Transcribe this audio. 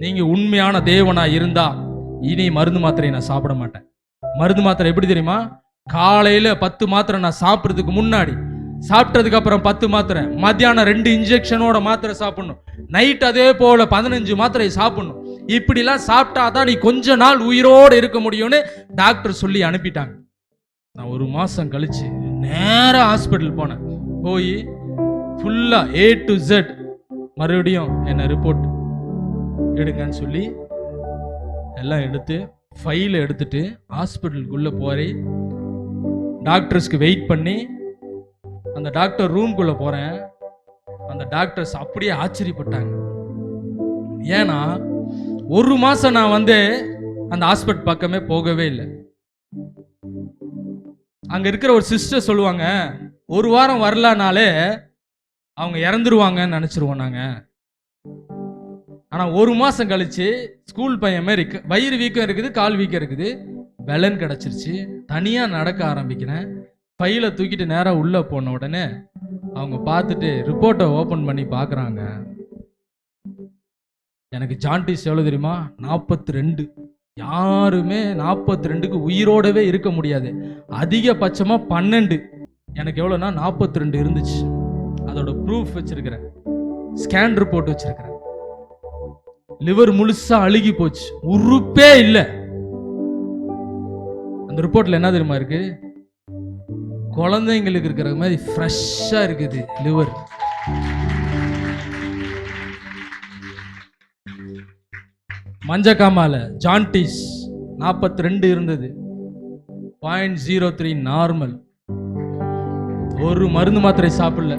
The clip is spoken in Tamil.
நீங்க உண்மையான தேவனா இருந்தா இனி மருந்து மாத்திரையை நான் சாப்பிட மாட்டேன். மருந்து மாத்திரை எப்படி தெரியுமா? காலையில பத்து மாத்திரை நான் சாப்பிட்றதுக்கு முன்னாடி சாப்பிட்டதுக்கு அப்புறம் பத்து மாத்திரை மத்தியானம் ரெண்டு இன்ஜெக்ஷனோட மாத்திரை சாப்பிடணும். நைட் அதே போல பதினஞ்சு மாத்திரை சாப்பிடணும். இப்படிலாம் சாப்பிட்டா தான் நீ கொஞ்ச நாள் உயிரோடு இருக்க முடியும்னு டாக்டர் சொல்லி அனுப்பிட்டாங்க. நான் ஒரு மாசம் கழிச்சு நேராக ஹாஸ்பிட்டல் போனேன். போய் ஃபுல்லா ஏ டு ஜெட் மறுபடியும் என்ன ரிப்போர்ட் எடுங்கன்னு சொல்லி எல்லாம் எடுத்து ஃபைலை எடுத்துட்டு ஹாஸ்பிட்டலுக்குள்ளே போறேன் டாக்டர்ஸ்க்கு வெயிட் பண்ணி அந்த டாக்டர் ரூம்குள்ளே போகிறேன் அந்த டாக்டர்ஸ் அப்படியே ஆச்சரியப்பட்டாங்க. ஏன்னா ஒரு மாதம் நான் வந்து அந்த ஹாஸ்பிட்டல் பக்கமே போகவே இல்லை. அங்கே இருக்கிற ஒரு சிஸ்டர் சொல்லுவாங்க ஒரு வாரம் வரலனாலே அவங்க இறந்துருவாங்கன்னு நினச்சிருவோம் நாங்கள் ஆனால் ஒரு மாதம் கழிச்சு ஸ்கூல் பையன் மாதிரி வயிறு வீக்கம் இருக்குது கால் வீக்கம் இருக்குது. வெலன் கிடச்சிருச்சு. தனியாக நடக்க ஆரம்பிக்கிறேன். பையில தூக்கிட்டு நேராக உள்ளே போன உடனே அவங்க பார்த்துட்டு ரிப்போர்ட்டை ஓப்பன் பண்ணி பார்க்குறாங்க. எனக்கு ஜாண்டிஸ் எவ்வளோ தெரியுமா? நாற்பத்தி ரெண்டு யாருமே நாற்பத்தி ரெண்டுக்கு உயிரோடவே இருக்க முடியாது. அதிகபட்சமாக பன்னெண்டு. எனக்கு எவ்வளோனா நாற்பத்தி ரெண்டு இருந்துச்சு. அதோட ப்ரூஃப் வச்சுருக்கிறேன். ஸ்கேன் ரிப்போர்ட் வச்சுருக்கிறேன். லிவர் முழுசா அழுகி போச்சு. உறுப்பே இல்லை. அந்த ரிப்போர்ட்ல என்ன தெரியுமா இருக்கு? குழந்தைங்களுக்கு இருக்கிற மாதிரி ஃப்ரெஷ்ஷா இருக்குது லிவர். மஞ்சக்காமால ஜான்டிஸ் நாற்பத்தி ரெண்டு இருந்தது. Point zero three normal. ஒரு மருந்து மாத்திரை சாப்பிடல.